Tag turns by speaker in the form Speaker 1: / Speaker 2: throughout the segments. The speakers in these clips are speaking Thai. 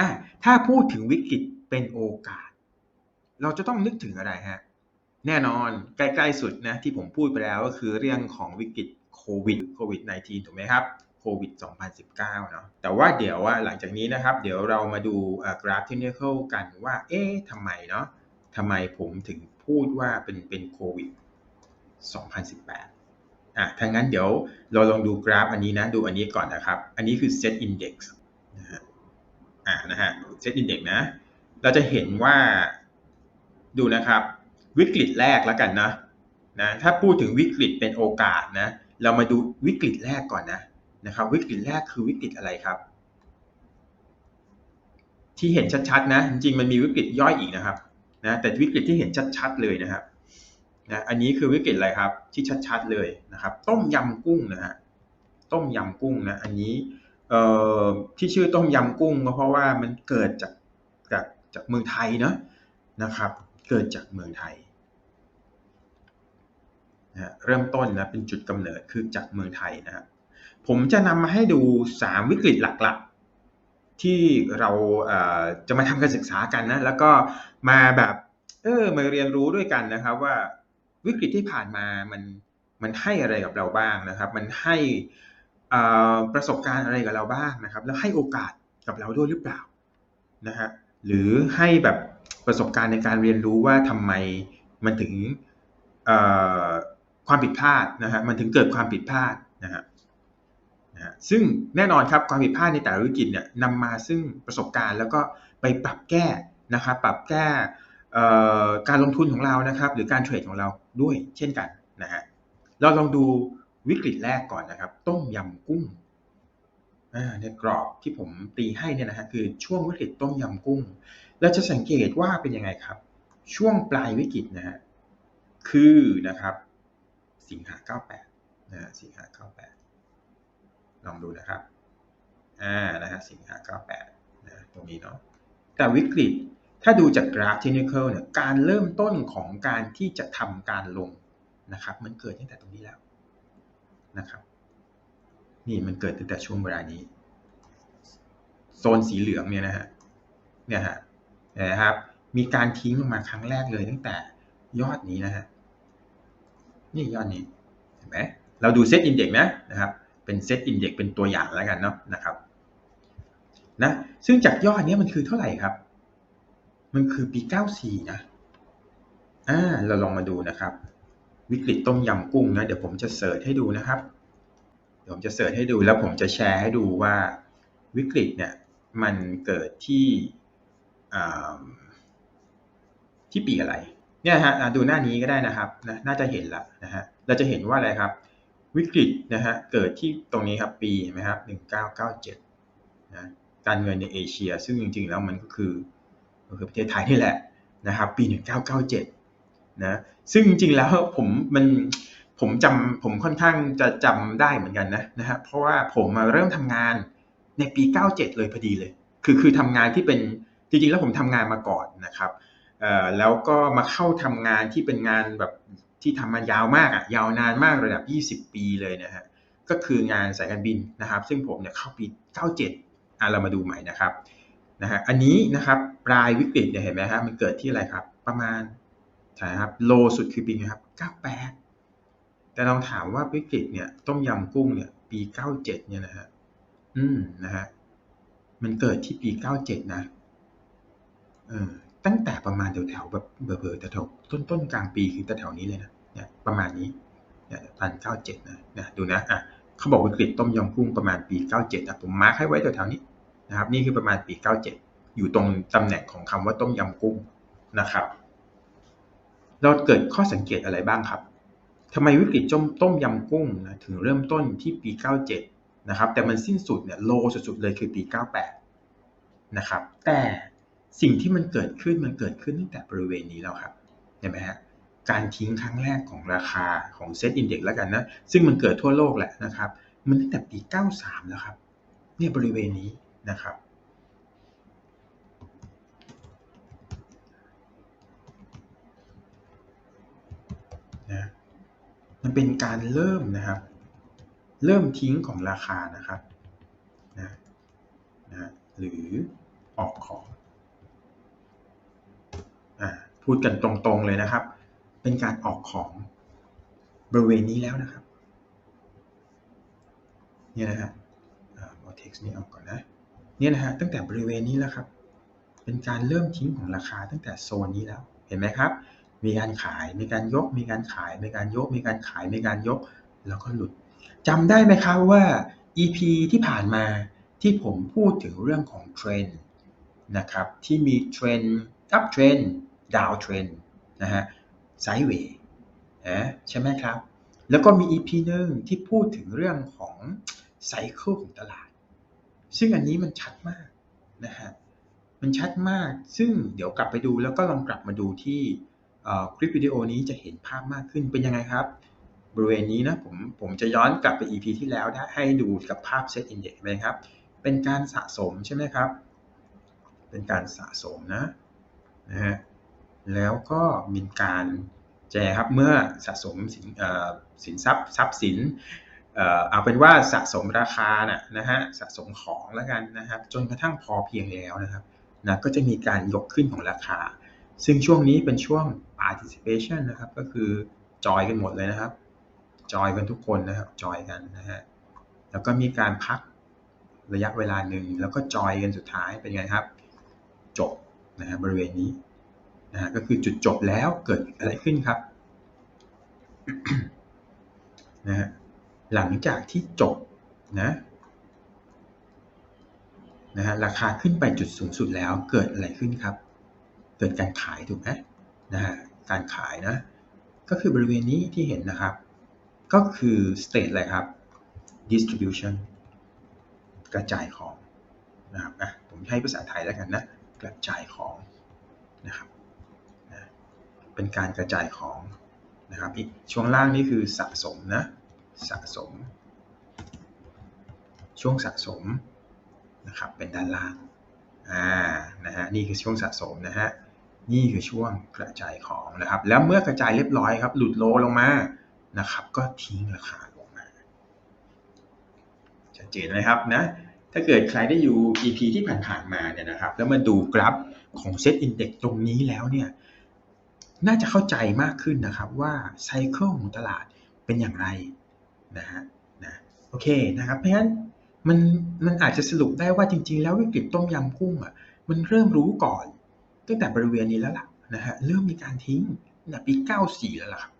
Speaker 1: อะถ้าพูดถึงวิกฤตเป็นโอกาส เราจะต้องนึกถึงอะไรฮะ แน่นอนใกล้ๆสุดนะที่ผมพูดไปแล้วก็คือเรื่องของวิกฤตโควิดโควิด -19 ถูกไหมครับโควิด 2019 เนาะ แต่ว่าเดี๋ยวว่าหลังจากนี้นะครับ เดี๋ยวเรามาดูกราฟเทคนิคกันว่า เอ๊ะทำไมเนาะทำไมผมถึงพูดว่าเป็นเป็นโควิด 2018 อะถ้างั้นเดี๋ยวเราลองดูกราฟอันนี้นะ ดูอันนี้ก่อนนะครับ อันนี้คือ set index นะฮะ อ่านะฮะ set index นะ เราจะเห็นว่าดูนะครับ วิกฤตแรกแล้วกันนะนะถ้าพูดถึงวิกฤตเป็นโอกาสนะ เรามาดูวิกฤตแรกก่อนนะนะครับ วิกฤตแรกคือวิกฤตอะไรครับ ที่เห็นชัดๆนะ จริงๆมันมีวิกฤตย่อยอีกนะครับนะแต่วิกฤตที่เห็นชัดๆเลยนะครับนะอันนี้คือวิกฤตอะไรครับ ที่ชัดๆเลยนะครับ ต้มยำกุ้งนะฮะต้มยำกุ้งนะ อันนี้ ที่ชื่อต้มยำกุ้งก็เพราะว่ามันเกิดจากจากจากเมืองไทยเนาะนะครับ เกิดจากเมืองไทยนะเริ่มต้นนะเป็นจุดกำเนิดคือจากเมืองไทยนะผมจะนำมาให้ดู 3 วิกฤตหลักๆ ที่เราจะมาทำการศึกษากันนะแล้วก็มาแบบเออมาเรียนรู้ด้วยกันนะครับว่าวิกฤตที่ผ่านมามันมันให้อะไรกับเราบ้างนะครับ มันให้ ประสบการณ์อะไรกับเราบ้างนะครับ แล้วให้โอกาสกับเราด้วยหรือเปล่านะฮะหรือให้แบบประสบการณ์ในการเรียนรู้ว่าทำไมมันถึงความผิดพลาดนะฮะมันถึงเกิดความผิดพลาดนะฮะนะซึ่งแน่นอนครับความผิดพลาดในแต่ละวิกฤตเนี่ยนำมาซึ่งประสบการณ์ แล้วก็ไปปรับแก้นะครับปรับแก้การลงทุนของเรานะครับ หรือการเทรดของเราด้วยเช่นกันนะฮะเราลองดู วิกฤตแรกก่อนนะครับ ต้มยำกุ้งในกรอบที่ผมตีให้เนี่ยนะฮะคือช่วงวิกฤตต้มยำกุ้ง เราจะสังเกตว่าเป็นยังไงครับ ช่วงปลายวิกฤตนะฮะคือนะครับ สิงหา 98นะสิงหา 98 ลองดูนะครับอ่านะฮะสิงหา 98นะตรงนี้เนาะแต่วิกฤตถ้าดูจากกราฟเทคนิคเนี่ยการเริ่มต้นของการที่จะทำการลงนะครับ มันเกิดตั้งแต่ตรงนี้แล้ว นะครับ นี่มันเกิดตั้งแต่ช่วงเวลานี้ โซนสีเหลืองเนี่ยนะฮะเนี่ยฮะนะครับ มีการทิ้งลงมาครั้งแรกเลยตั้งแต่ยอดนี้นะฮะนี่ยอดนี้เห็นไหมเราดูเซตอินเด็กนะนะครับ เป็นเซตอินเด็กเป็นตัวอย่างแล้วกันเนาะนะครับนะซึ่งจากยอดนี้มันคือเท่าไหร่ครับ มันคือปี 94 นะอ่าเราลองมาดูนะครับ วิกฤตต้มยำกุ้งนะเดี๋ยวผมจะเสิร์ชให้ดูนะครับเดี๋ยวผมจะเสิร์ชให้ดูแล้วผมจะแชร์ให้ดูว่าวิกฤตเนี่ยมันเกิดที่ที่ปีอะไรเนี่ยฮะดูหน้านี้ก็ได้นะครับนะน่าจะเห็นแล้วนะฮะเราจะเห็นว่าอะไรครับ วิกฤตนะฮะเกิดที่ตรงนี้ครับปีเห็นไหมครับ1997นะการเงินในเอเชีย ซึ่งจริงๆแล้วมันก็คือก็คือประเทศไทยนี่แหละนะครับ ปี 1997 นะซึ่งจริงๆแล้วผมมันผมจำผมค่อนข้างจะจำได้เหมือนกันนะนะฮะเพราะว่าผมมาเริ่มทำงานในปี 97 เลยพอดีเลย คือคือทำงานที่เป็นจริงๆแล้วผมทำงานมาก่อนนะครับแล้วก็มาเข้าทำงานที่เป็นงานแบบที่ทำมายาวมากอะยาวนานมากระดับ 20 ปีเลยนะฮะก็คืองานสายการบินนะครับ ซึ่งผมเนี่ยเข้าปี 97อะเรามาดูใหม่นะครับนะฮะอันนี้นะครับปลายวิกฤตเนี่ยเห็นไหมครับมันเกิดที่อะไรครับ ประมาณ ใช่ครับโลสุดคือปีครับ98 แต่ลองถามว่าวิกฤตเนี่ยต้มยำกุ้งเนี่ยปี 97 เนี่ยนะฮะอืมนะฮะมันเกิดที่ปี 97 นะเออตั้งแต่ประมาณแถวๆแบบเบอร์ๆแถวต้นต้นกลางปีคือแถวนี้เลยนะเนี่ยประมาณนี้เนี่ยพันเก้าเจ็ดนะนะดูนะอะเขาบอกวิกฤตต้มยำกุ้งประมาณปี97นะผมมาร์คให้ไว้แถวๆนี้นะครับ นี่คือประมาณปี97อยู่ตรงตำแหน่งของคำว่าต้มยำกุ้งนะครับ เราเกิดข้อสังเกตอะไรบ้างครับทำไมวิกฤตจมต้มยำกุ้งนะถึงเริ่มต้นที่ปี 97 นะครับ แต่มันสิ้นสุดเนี่ยโลสุดๆเลยคือปี 98 นะครับ แต่สิ่งที่มันเกิดขึ้นมันเกิดขึ้นตั้งแต่บริเวณนี้แล้วครับเห็นไหมฮะการทิ้งครั้งแรกของราคาของเซตอินเด็กซ์แล้วกันนะ ซึ่งมันเกิดทั่วโลกแหละนะครับ มันตั้งแต่ปี 93 แล้วครับ เนี่ยบริเวณนี้นะครับนะ มันเป็นการเริ่มนะครับ เริ่มทิ้งของราคานะครับนะนะหรือออกของอพูดกันตรงๆเลยนะครับ เป็นการออกของบริเวณนี้แล้วนะครับเนี่ยนะฮะเอาเท็กซ์นี้ออกก่อนนะเนี่ยนะฮะตั้งแต่บริเวณนี้แล้วครับ เป็นการเริ่มทิ้งของราคาตั้งแต่โซนนี้แล้วเห็นไหมครับ มีการขาย มีการยก มีการขาย มีการยก มีการขาย มีการยก แล้วก็หลุดจำได้ไหมครับว่า EP ที่ผ่านมาที่ผมพูดถึงเรื่องของเทรนด์นะครับที่มีเทรนด์ up trend down trend นะฮะ sideways นะใช่ไหมครับ แล้วก็มี EP หนึ่งที่พูดถึงเรื่องของไซเคิลของตลาด ซึ่งอันนี้มันชัดมากนะฮะมันชัดมากซึ่งเดี๋ยวกลับไปดูแล้วก็ลองกลับมาดูที่ คลิปวิดีโอนี้จะเห็นภาพมากขึ้นเป็นยังไงครับ บริเวณนี้นะผมผมจะย้อนกลับไป EP ที่แล้วนะให้ดูกับภาพเซตอินเด็กซ์ไหมครับ เป็นการสะสมใช่ไหมครับ เป็นการสะสมนะนะฮะแล้วก็มีการแจครับเมื่อสะสมสินสินทรัพย์ทรัพย์สินเอาเป็นว่าสะสมราคานะนะฮะสะสมของแล้วกันนะครับ จนกระทั่งพอเพียงแล้วนะครับนะก็จะมีการยกขึ้นของราคา ซึ่งช่วงนี้เป็นช่วง participation นะครับ ก็คือจอยกันหมดเลยนะครับ จอยกันทุกคนนะครับ จอยกันนะฮะ แล้วก็มีการพักระยะเวลาหนึ่ง แล้วก็จอยกันสุดท้ายเป็นไงครับ จบนะฮะบริเวณนี้นะฮะก็คือจุดจบแล้วเกิดอะไรขึ้นครับนะฮะหลังจากที่จบนะนะฮะราคาขึ้นไปจุดสูงสุดแล้วเกิดอะไรขึ้นครับ เกิดการขายถูกไหมนะฮะ การขายนะ ก็คือบริเวณนี้ที่เห็นนะครับ ก็คือ state อะไรครับ distribution กระจายของนะครับอะผมใช้ภาษาไทยแล้วกันนะ กระจายของนะครับนะเป็นการกระจายของนะครับอีกช่วงล่างนี่คือสะสมนะ สะสม ช่วงสะสมนะครับเป็นด้านล่างอ่านะฮะนี่คือช่วงสะสมนะฮะ นี่คือช่วงกระจายของนะครับ แล้วเมื่อกระจายเรียบร้อยครับ หลุดโลลงมานะครับ ก็ทิ้งราคาลงมาชัดเจนไหมครับนะถ้าเกิดใครได้อยู่ EP ที่ผ่านๆมาเนี่ยนะครับ แล้วมาดูกราฟของเซตอินเด็กตรงนี้แล้วเนี่ยน่าจะเข้าใจมากขึ้นนะครับว่าไซเคิลของตลาดเป็นอย่างไรนะฮะนะโอเคนะครับ เพราะฉะนั้นมันมันอาจจะสรุปได้ว่าจริง ๆ แล้ววิกฤตต้มยำกุ้งอะมันเริ่มรู้ก่อน ตั้งแต่บริเวณนี้แล้วล่ะนะฮะเริ่มมีการทิ้งนะปี 94 แล้วล่ะครับ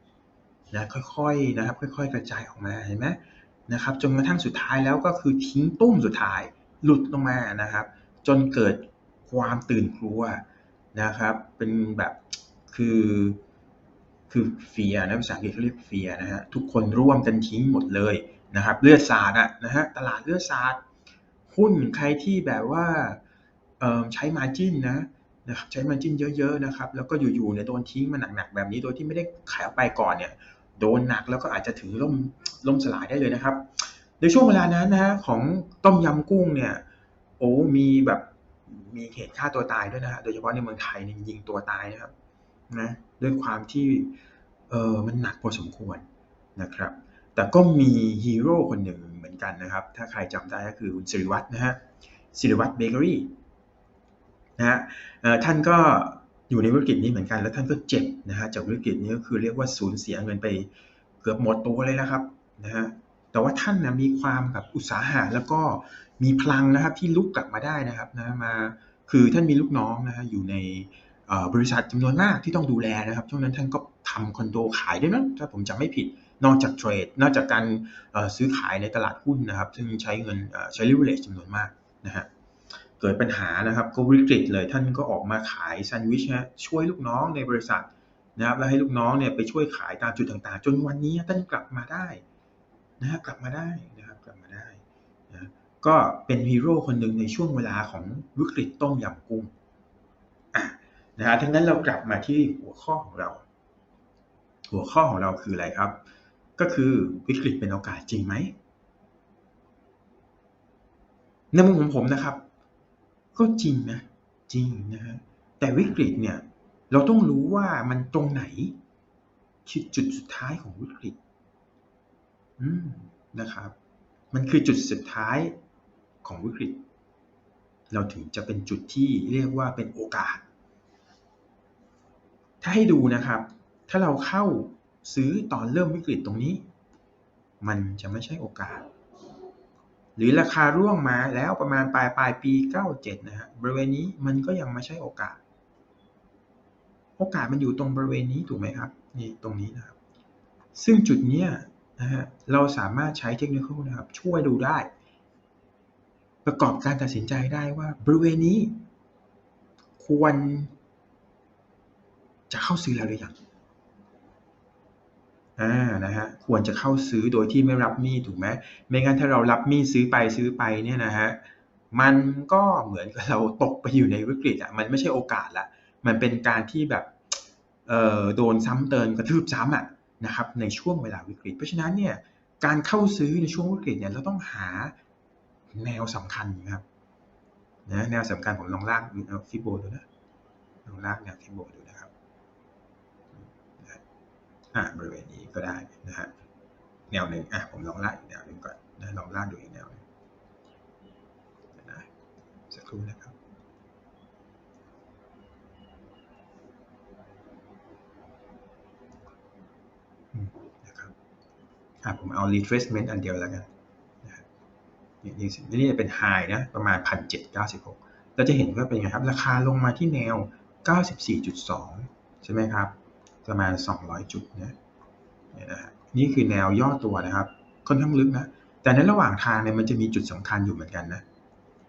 Speaker 1: นะค่อยๆนะครับค่อย ๆ กระจายออกมาเห็นไหมนะครับจนกระทั่งสุดท้ายแล้วก็คือทิ้งตุ้มสุดท้ายหลุดลงมานะครับ จนเกิดความตื่นกลัวนะครับ เป็นแบบคือคือเฟียนะภาษาอังกฤษเขาเรียกเฟียนะฮะทุกคนร่วมกันทิ้งหมดเลยนะครับเลือดสาดอะนะฮะตลาดเลือดสาดหุ้นใครที่แบบว่าใช้มาจิ้นนะ นะครับใช้มาจิ้นเยอะๆนะครับแล้วก็อยู่ๆเนี่ยโดนทิ้งมาหนักๆแบบนี้โดยที่ไม่ได้ขายออกไปก่อนเนี่ยโดนหนักแล้วก็อาจจะถึงล่มล่มสลายได้เลยนะครับ ในช่วงเวลานั้นนะฮะของต้มยำกุ้งเนี่ยโอ้มีแบบมีเหตุฆ่าตัวตายด้วยนะฮะโดยเฉพาะในเมืองไทยเนี่ยยิงตัวตายนะครับนะด้วยความที่เออมันหนักพอสมควรนะครับ แต่ก็มีฮีโร่คนหนึ่งเหมือนกันนะครับ ถ้าใครจำได้ก็คือคุณสิริวัตรนะฮะสิริวัตรเบเกอรี่ นะฮะท่านก็อยู่ในวิกฤตนี้เหมือนกัน แล้วท่านก็เจ็บนะฮะจากวิกฤตนี้ก็คือเรียกว่าสูญเสียเงินไปเกือบหมดตัวเลยนะครับนะฮะแต่ว่าท่านนะมีความแบบอุตสาหะแล้วก็มีพลังนะครับที่ลุกกลับมาได้นะครับนะมาคือท่านมีลูกน้องนะฮะอยู่ในบริษัทจำนวนมากที่ต้องดูแลนะครับช่วงนั้นท่านก็ทำคอนโดขายด้วยนะถ้าผมจำไม่ผิดนอกจากเทรด นอกจากการซื้อขายในตลาดหุ้นนะครับ ซึ่งใช้เงินใช้ลิเวอเรจจำนวนมากนะฮะ เกิดปัญหานะครับก็วิกฤตเลยท่านก็ออกมาขายแซนด์วิชนะช่วยลูกน้องในบริษัทนะครับแล้วให้ลูกน้องเนี่ยไปช่วยขายตามจุดต่างๆ จนวันนี้ท่านกลับมาได้นะฮะกลับมาได้นะครับกลับมาได้นะก็เป็นฮีโร่คนหนึ่งในช่วงเวลาของวิกฤตต้มยำกุ้งอะนะฮะทั้งนั้นเรากลับมาที่หัวข้อของเรา หัวข้อของเราคืออะไรครับ ก็คือวิกฤตเป็นโอกาสจริงไหมในมุมของผมนะครับ ก็จริงนะจริงนะฮะแต่วิกฤตเนี่ยเราต้องรู้ว่ามันตรงไหนคือจุดสุดท้ายของวิกฤตอืมนะครับ มันคือจุดสุดท้ายของวิกฤต เราถึงจะเป็นจุดที่เรียกว่าเป็นโอกาส ถ้าให้ดูนะครับ ถ้าเราเข้าซื้อตอนเริ่มวิกฤตตรงนี้ มันจะไม่ใช่โอกาส หรือราคาร่วงมาแล้วประมาณปลายปลายปี 97 นะฮะบริเวณนี้มันก็ยังไม่ใช่โอกาส โอกาสมันอยู่ตรงบริเวณนี้ถูกไหมครับนี่ตรงนี้นะครับ ซึ่งจุดเนี้ยนะฮะเราสามารถใช้เทคนิคนะครับ ช่วยดูได้ ประกอบการตัดสินใจได้ว่าบริเวณนี้ ควร จะเข้าซื้อแล้วหรือยัง อ่านะฮะควรจะเข้าซื้อโดยที่ไม่รับมีดถูกไหมไม่งั้นถ้าเรารับมีดซื้อไปซื้อไปเนี่ยนะฮะมันก็เหมือนกับเราตกไปอยู่ในวิกฤตอะมันไม่ใช่โอกาสละมันเป็นการที่แบบเอ่อโดนซ้ำเติมกระทืบซ้ำอะนะครับในช่วงเวลาวิกฤต เพราะฉะนั้นเนี่ยการเข้าซื้อในช่วงวิกฤตเนี่ยเราต้องหาแนวสำคัญนะครับนะแนวสำคัญผมลองลากฟิโบดูนะลองลากแนวฟิโบดูนะ อ่าบริเวณนี้ก็ได้นะฮะแนวหนึ่งอะผมลองลากอีกแนวหนึ่งก่อนนะลองลากดูอีกแนวหนึงนะสักครู่นะครับนะครับอะผมเอา retracement อันเดียวแล้วกันนะนี่นี่นี่เป็น high นะประมาณ 1,796เราจะเห็นว่าเป็นไงครับ ราคาลงมาที่แนว 94.2 ใช่ไหมครับ ประมาณ 200 จุดนะนี่ยนะนี่คือแนวย่อตัวนะครับค่อนข้างลึกนะ แต่ในระหว่างทางเนี่ยมันจะมีจุดสำคัญอยู่เหมือนกันนะ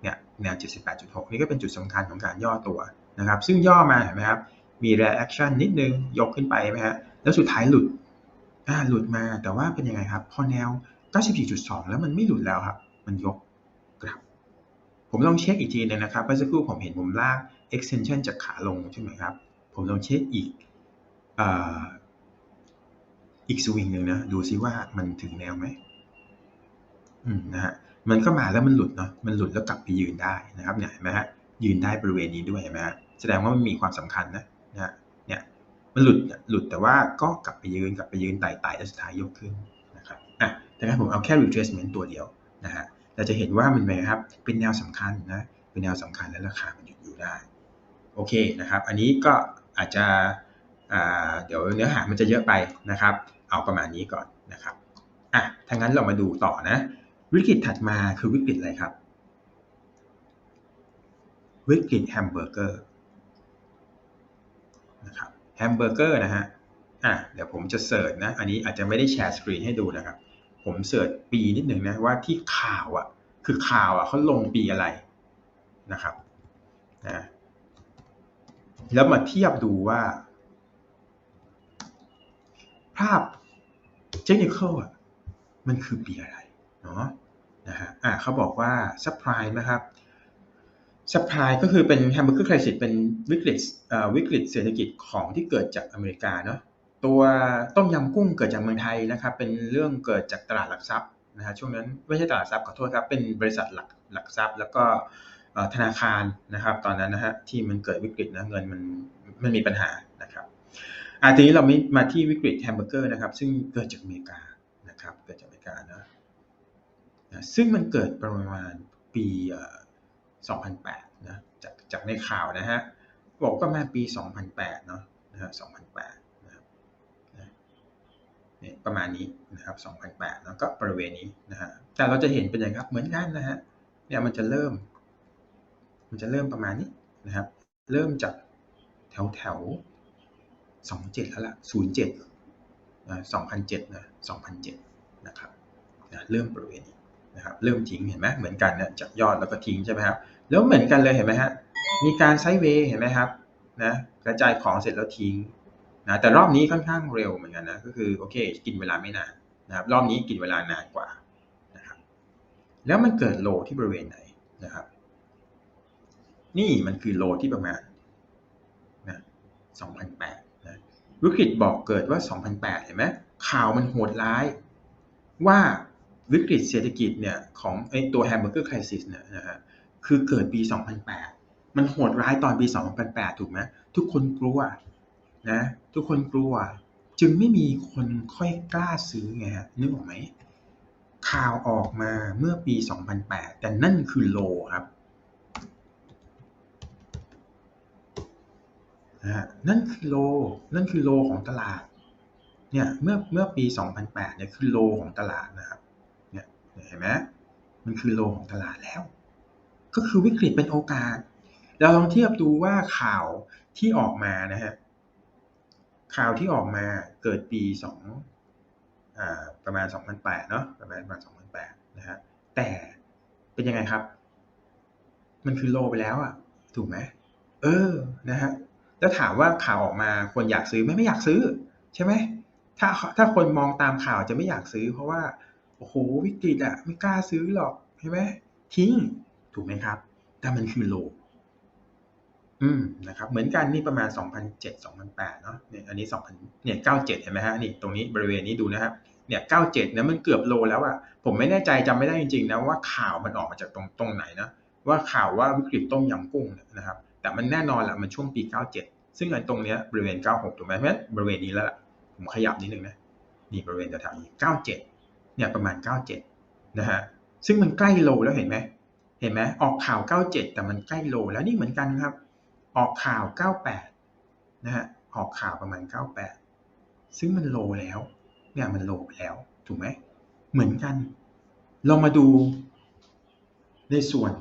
Speaker 1: เนี่ยแนว 78.6 นี่ก็เป็นจุดสำคัญของการย่อตัวนะครับ ซึ่งย่อมาเห็นไหมครับ มี reaction นิดนึง ยกขึ้นไปไหมฮะ แล้วสุดท้ายหลุด อ่า หลุดมา แต่ว่าเป็นยังไงครับ พอแนว 94.2 แล้วมันไม่หลุดแล้วครับ มันยกกลับ ผมลองเช็คอีกทีนึงนะครับเมื่อสักครู่ผมเห็นผมลาก extension จากขาลงใช่ไหมครับ ผมลองเช็คอีก อีกสวิงหนึ่งนะ ดูซิว่ามันถึงแนวไหมอืมนะฮะมันก็มาแล้วมันหลุดเนาะมันหลุดแล้วกลับไปยืนได้นะครับเนี่ยเห็นไหมฮะยืนได้บริเวณนี้ด้วยเห็นไหมฮะแสดงว่ามันมีความสำคัญนะนะเนี่ยมันหลุดหลุดแต่ว่าก็กลับไปยืนกลับไปยืนไต่ไต่แล้วสุดท้ายยกขึ้นนะครับอะแต่ถ้าผมเอาแค่ retracement ตัวเดียวนะฮะเราจะเห็นว่ามันเป็นครับเป็นแนวสำคัญนะเป็นแนวสำคัญและราคามันหยุดอยู่ได้โอเคนะครับ อันนี้ก็อาจจะ เดี๋ยวเนื้อหามันจะเยอะไปนะครับ เอาประมาณนี้ก่อนนะครับอะถ้างั้นเรามาดูต่อนะ วิกฤตถัดมาคือวิกฤตอะไรครับ วิกฤตแฮมเบอร์เกอร์นะครับแฮมเบอร์เกอร์นะฮะอะเดี๋ยวผมจะเสิร์ชนะ อันนี้อาจจะไม่ได้แชร์สกรีนให้ดูนะครับ ผมเสิร์ชปีนิดหนึ่งนะว่าที่ข่าวอะคือข่าวอะเขาลงปีอะไรนะครับนะแล้วมาเทียบดูว่า ภาพเทคนิคอะมันคือปีอะไรเนาะนะฮะอะเขาบอกว่าซัพพลายนะครับซัพพลายก็คือเป็นแฮมเบอร์เกอร์คริสิสเป็นวิกฤตวิกฤตเศรษฐกิจของที่เกิดจากอเมริกาเนาะตัวต้มยำกุ้งเกิดจากเมืองไทยนะครับ เป็นเรื่องเกิดจากตลาดหลักทรัพย์นะฮะช่วงนั้นไม่ใช่ตลาดทรัพย์ขอโทษครับเป็นบริษัทหลักหลักทรัพย์ แล้วก็ธนาคารนะครับ ตอนนั้นนะฮะที่มันเกิดวิกฤตนะเงินมันมันมีปัญหา อาทีนี้เราไม่มาที่วิกฤตแฮมเบอร์เกอร์นะครับ ซึ่งเกิดจากอเมริกานะครับ เกิดจากอเมริกานะซึ่งมันเกิดประมาณปี 2008 นะ จากจากในข่าวนะฮะ บอกประมาณปี 2008 เนาะนะฮะ2008 นะครับเนี่ยประมาณนี้นะครับ 2008 แล้วก็บริเวณนี้นะฮะ แต่เราจะเห็นเป็นอย่างครับ เหมือนกันนะฮะ เนี่ยมันจะเริ่ม มันจะเริ่มประมาณนี้นะครับ เริ่มจากแถวแถว 27แล้วล่ะ07นะ2007นะ2007นะครับนะเริ่มบริเวณนี้นะครับเริ่มทิ้งเห็นไหมเหมือนกันนะจากยอดแล้วก็ทิ้งใช่ไหมครับแล้วเหมือนกันเลยเห็นไหมฮะมีการไซด์เวย์เห็นไหมครับนะกระจายของเสร็จแล้วทิ้งนะแต่รอบนี้ค่อนข้างเร็วเหมือนกันนะก็คือโอเค กินเวลาไม่นานนะครับรอบนี้กินเวลานานกว่านะครับแล้วมันเกิดโลที่บริเวณไหนนะครับ นี่มันคือโลที่ประมาณนะ2008นะ วิกฤตบอกเกิดว่า 2008 เห็นไหมข่าวมันโหดร้าย ว่าวิกฤตเศรษฐกิจเนี่ยของไอตัวแฮมเบอร์เกอร์คริสิสเนี่ยนะฮะคือเกิดปี 2008 มันโหดร้ายตอนปี 2008 ถูกไหมทุกคนกลัวนะทุกคนกลัว จึงไม่มีคนค่อยกล้าซื้อไงฮะนึกออกไหมข่าวออกมาเมื่อปี 2008 แต่นั่นคือโลครับ นะฮะนั่นคือโลนั่นคือโลของตลาดเนี่ยเมื่อเมื่อปี 2008เนี่ยคือโลของตลาดนะครับเนี่ยเห็นไหมมันคือโลของตลาดแล้ว ก็คือวิกฤตเป็นโอกาส เราลองเทียบดูว่าข่าวที่ออกมานะฮะข่าวที่ออกมาเกิดปี2อ่าประมาณ 2008 เนาะประมาณประมาณ2008นะฮะแต่เป็นยังไงครับ มันคือโลไปแล้วอะถูกไหมเออนะฮะ แล้วถามว่าข่าวออกมาควรอยากซื้อไหมไม่อยากซื้อ ใช่ไหมถ้าถ้าคนมองตามข่าวจะไม่อยากซื้อ เพราะว่าโอ้โหวิกฤตอะไม่กล้าซื้อหรอกใช่ไหมทิ้งถูกไหมครับ แต่มันคือโลอืมนะครับเหมือนกันนี่ประมาณ 2007 2008เนาะเนี่ยอันนี้ 2000เนี่ย97เห็นไหมฮะนี่ตรงนี้บริเวณนี้ดูนะครับเนี่ย97เนี่ยมันเกือบโลแล้วอะผมไม่แน่ใจจำไม่ได้จริงๆนะว่าข่าวมันออกมาจากตรงตรงไหนนะว่าข่าวว่าวิกฤตต้มยำกุ้งนะครับ แต่มันแน่นอนแหละมันช่วงปี 97 ซึ่งอันตรงเนี้ยบริเวณ 96 ถูกไหมเพราะฉะนั้นบริเวณนี้แล้วล่ะ ผมขยับนิดนึงนะ นี่บริเวณแถวๆนี้ 97 เนี่ยประมาณ 97 นะฮะ ซึ่งมันใกล้โลแล้วเห็นไหม เห็นไหมออกข่าว 97 แต่มันใกล้โลแล้วนี่เหมือนกันครับ ออกข่าว 98 นะฮะ ออกข่าวประมาณ 98 ซึ่งมันโลแล้ว เนี่ยมันโลไปแล้ว ถูกไหม เหมือนกัน เรามาดูในส่วน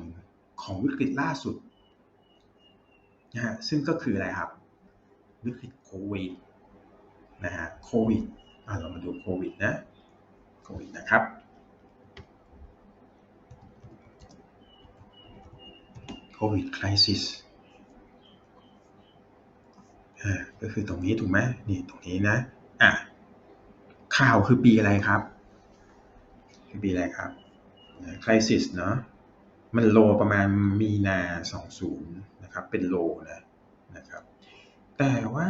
Speaker 1: ของวิกฤตล่าสุด นะฮะซึ่งก็คืออะไรครับวิกฤตโควิดนะฮะโควิดเรามาดูโควิดนะโควิดนะครับโควิดคริสิสอ่าก็คือตรงนี้ถูกไหมนี่ตรงนี้นะอะข่าวคือปีอะไรครับ คือปีอะไรครับคริสิสเนาะมันโลประมาณมีนา 20 นะครับเป็นโลนะนะครับ แต่ว่า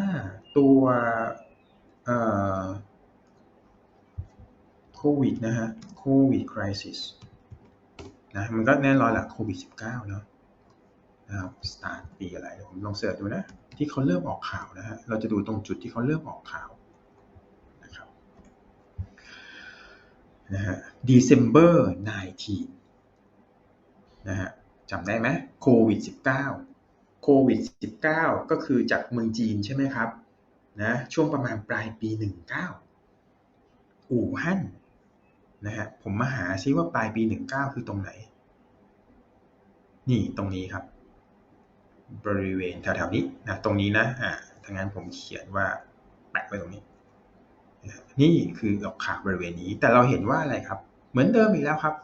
Speaker 1: ตัวโควิดนะฮะโควิดคริสิสนะมันก็แน่นอนแหละโควิด 19 เนาะนะครับสตาร์ทปีอะไรผมลองเสิร์ชดูนะ ที่เขาเริ่มออกข่าวนะฮะเราจะดูตรงจุดที่เขาเริ่มออกข่าวนะครับนะฮะ December 19นะฮะจำได้ไหมโควิด 19 โควิด 19 ก็คือจากเมืองจีนใช่ไหมครับนะช่วงประมาณปลายปี 19 อู่ฮั่นนะฮะผมมาหาซิว่าปลายปี 19 คือตรงไหน นี่ตรงนี้ครับ บริเวณแถวๆนี้นะตรงนี้นะอ่าถ้างั้นผมเขียนว่าแปะไว้ตรงนี้ นี่คือออกขาบริเวณนี้ แต่เราเห็นว่าอะไรครับ เหมือนเดิมอีกแล้วครับ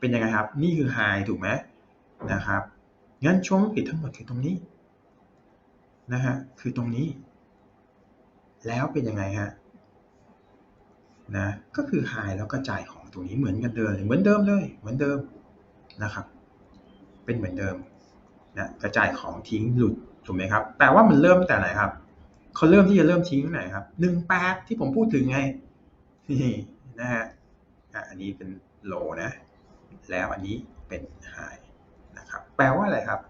Speaker 1: เป็นยังไงครับ นี่คือไฮถูกไหมนะครับ งั้นช่วงวิกฤตทั้งหมดคือตรงนี้นะฮะคือตรงนี้ แล้วเป็นยังไงฮะนะก็คือไฮแล้วก็จ่ายของตรงนี้เหมือนกันเดิมเหมือนเดิมเลยเหมือนเดิมนะครับ เป็นเหมือนเดิมนะกระจายของทิ้งหลุดถูกไหมครับแต่ว่ามันเริ่มตั้งแต่ไหนครับเขาเริ่มที่จะเริ่มทิ้งไหนครับหนึ่งแปดที่ผมพูดถึงไงนี่นะฮะอันนี้เป็นโลนะ แล้วอันนี้เป็นไฮนะครับ แปลว่าอะไรครับ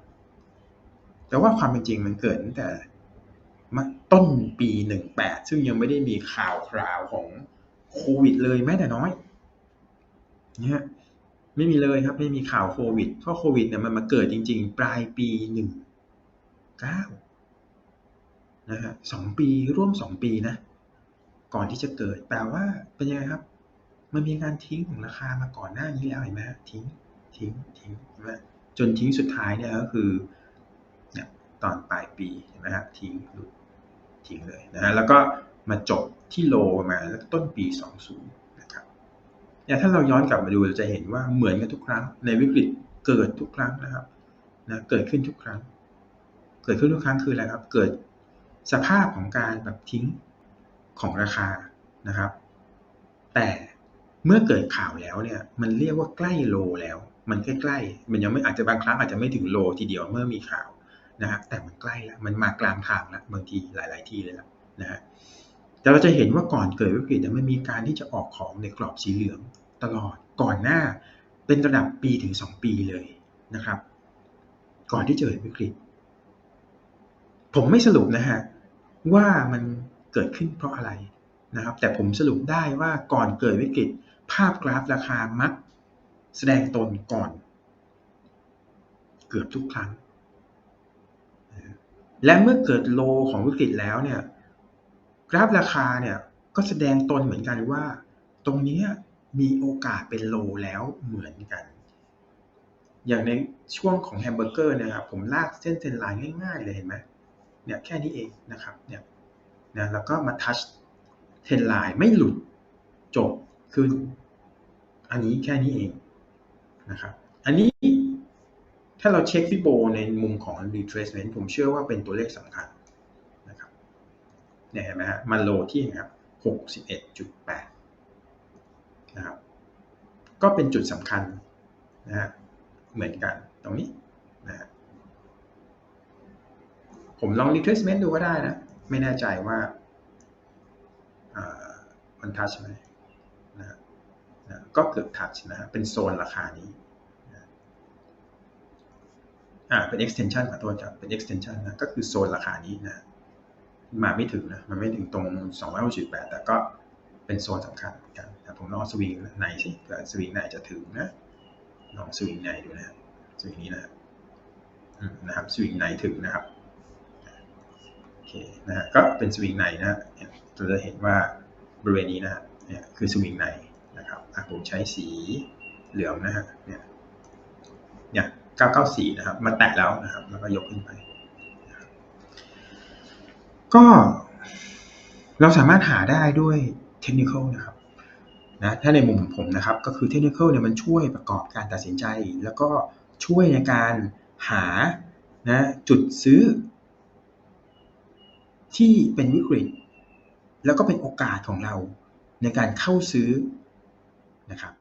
Speaker 1: แต่ว่าความเป็นจริงมันเกิดตั้งแต่ต้นปี18ซึ่งยังไม่ได้มีข่าวคราวของโควิดเลยแม้แต่น้อยนี่ยไม่มีเลยครับ ไม่มีข่าวโควิดเพราะโควิดเนี่ยมันมาเกิดจริง ๆ ปลายปี19นะฮะสองปีร่วมสองปีนะ ก่อนที่จะเกิดแปลว่าเป็นยังไงครับ มันมีการทิ้งของราคามาก่อนหน้านี้แล้วเห็นไหมทิ้งทิ้งทิ้งใช่ไหม จนทิ้งสุดท้ายเนี่ยก็คือเนี่ยตอนปลายปีเห็นไหมฮะทิ้งหลุดทิ้งเลยนะฮะแล้วก็มาจบที่โลมาต้นปี 20 นะครับเนี่ยถ้าเราย้อนกลับมาดูเราจะเห็นว่าเหมือนกันทุกครั้ง ในวิกฤตเกิดทุกครั้งนะครับนะเกิดขึ้นทุกครั้ง เกิดขึ้นทุกครั้งคืออะไรครับ เกิดสภาพของการแบบทิ้งของราคานะครับ แต่เมื่อเกิดข่าวแล้วเนี่ยมันเรียกว่าใกล้โลแล้ว มันใกล้ๆ มันยังไม่อาจจะบางครั้งอาจจะไม่ถึงโลทีเดียวเมื่อมีข่าวนะฮะแต่มันใกล้ล้วมันมากลางทางล้วบางทีหลาย ๆ ที่เลยล้วนะฮะแต่เราจะเห็นว่าก่อนเกิดวิกฤตมันมีการที่จะออกของในกรอบสีเหลืองตลอดก่อนหน้าเป็นระดับปีถึงสองปีเลยนะครับ ก่อนที่จะเกิดวิกฤต ผมไม่สรุปนะฮะว่ามันเกิดขึ้นเพราะอะไรนะครับ แต่ผมสรุปได้ว่าก่อนเกิดวิกฤต ภาพกราฟราคามัก แสดงตนก่อน เกือบทุกครั้ง และเมื่อเกิดโลของวิกฤตแล้วเนี่ยกราฟราคาเนี่ยก็แสดงตนเหมือนกันว่า ตรงนี้มีโอกาสเป็นโลแล้วเหมือนกัน อย่างในช่วงของแฮมเบอร์เกอร์นะครับผมลากเส้นเซนไลน์ง่ายๆเลยเห็นไหมเนี่ยแค่นี้เองนะครับเนี่ยนะแล้วก็มาทัชเทนไลน์ไม่หลุดจบคืออันนี้แค่นี้เอง นะครับ อันนี้ถ้าเราเช็คฟิโบในมุมของ retracement ผมเชื่อว่าเป็นตัวเลขสำคัญนะครับเนี่ยเห็นไหมฮะมันโลที่นะครับ61.8นะครับ ก็เป็นจุดสำคัญนะฮะเหมือนกันตรงนี้นะฮะผมลอง retracement ดูก็ได้นะ ไม่แน่ใจว่าอ่ามันทัชไหมนะฮะนะก็เกือบทัชนะฮะเป็นโซนราคานี้ อ่าเป็น extension ขอโทษครับเป็น extension นะก็คือโซนราคานี้นะมาไม่ถึงนะมันไม่ถึงตรง268แต่ก็เป็นโซนสำคัญเหมือนกันแต่ผมลองสวิงในสิเผื่อสวิงในจะถึงนะลองสวิงในดูนะสวิงนี้นะอืมนะครับสวิงในถึงนะครับโอเคนะฮะก็เป็นสวิงในนะเราจะเห็นว่าบริเวณนี้นะเนี่ยคือสวิงในนะครับผมใช้สีเหลืองนะฮะเนี่ยเนี่ย 994 นะครับมาแตะแล้วนะครับ แล้วก็ยกขึ้นไป ก็เราสามารถหาได้ด้วยเทคนิคนะครับนะถ้าในมุมของผมนะครับ ก็คือเทคนิคเนี่ยมันช่วยประกอบการตัดสินใจ แล้วก็ช่วยในการหานะจุดซื้อ ที่เป็นวิกฤต แล้วก็เป็นโอกาสของเราในการเข้าซื้อนะครับ